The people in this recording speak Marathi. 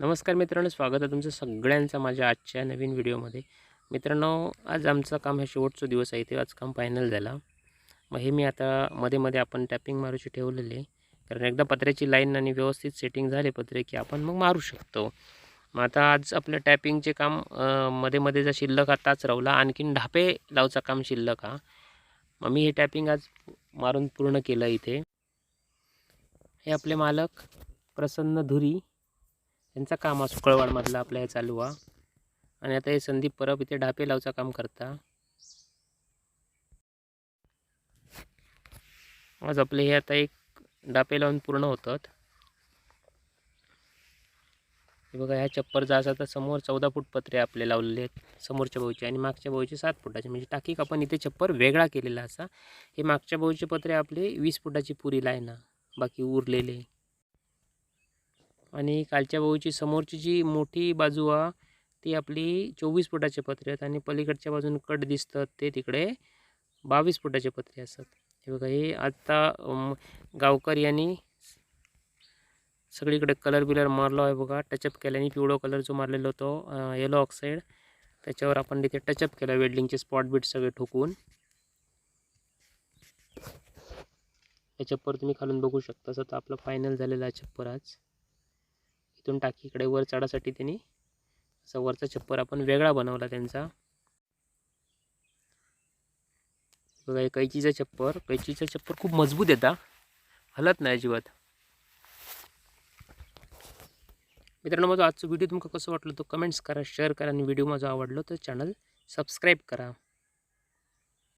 नमस्कार मित्रांनो स्वागत आहे तुमचं सगळ्यांचं माझ्या आजच्या नवीन व्हिडिओमध्ये. मित्रांनो आज आमचं काम हा शेवटचा दिवस आहे ते आज काम फायनल झाला. मग हे मी आता मध्ये मध्ये आपण टॅपिंग मारूची ठेवलेले कारण एकदा पत्र्याची लाईन आणि व्यवस्थित सेटिंग झाले पत्रे की आपण मग मारू शकतो. मग आता आज आपलं टॅपिंगचे काममध्ये मध्ये जर शिल्लक आताच राहला आणखीन ढापे लावचं काम शिल्लक हा. मग मी हे टॅपिंग आज मारून पूर्ण केलं इथे. हे आपले मालक प्रसन्न धुरी. त्यांचा काम हा सुकळवाडमधला आपला हे चालू हा. आणि आता हे संदीप परब इथे ढापे लावचा काम करता. आज आपले हे आता एक डापे लावून पूर्ण होतात. हे बघा ह्या चप्परचा असा तर समोर चौदा फूट पत्रे आपले लावलेले आहेत समोरच्या भाऊचे आणि मागच्या भाऊचे सात फुटाचे. म्हणजे टाकी आपण इथे चप्पर वेगळा केलेला असा. हे मागच्या भाऊचे पत्रे आपले वीस फुटाची पुरी लाय ना बाकी उरलेले. आणि कालच्या भाऊची समोरची जी मोठी बाजू आहे ती आपली चोवीस फुटाचे पत्रे आहेत आणि पलीकडच्या बाजून कट दिसतात ते तिकडे बावीस फुटाचे पत्रे असतात. हे बघा हे आत्ता गावकर गावकरी यांनी सगळीकडे कलर बिलर मारलो आहे बघा. टचअप केल्याने पिवळो कलर जो मारलेला होतो येलो ऑक्साईड त्याच्यावर आपण तिथे टचअप केला वेल्डिंगचे स्पॉट बीट सगळे ठोकून. हे चप्पर तुम्ही खालून बघू शकता असं तर आपलं फायनल झालेलं आहे छप्पर आज. इथून टाकीकडे वर चढासाठी त्यांनी असा वरचा छप्पर आपण वेगळा बनवला त्यांचा. बघा हे कैचीचा छप्पर. कैचीचा छप्पर खूप मजबूत येता हलत नाही अजिबात. मित्रांनो माझा आजचा व्हिडिओ तुमका कसं वाटलं तो कमेंट्स करा शेअर करा आणि व्हिडिओ माझा आवडलो तर चॅनल सबस्क्राईब करा.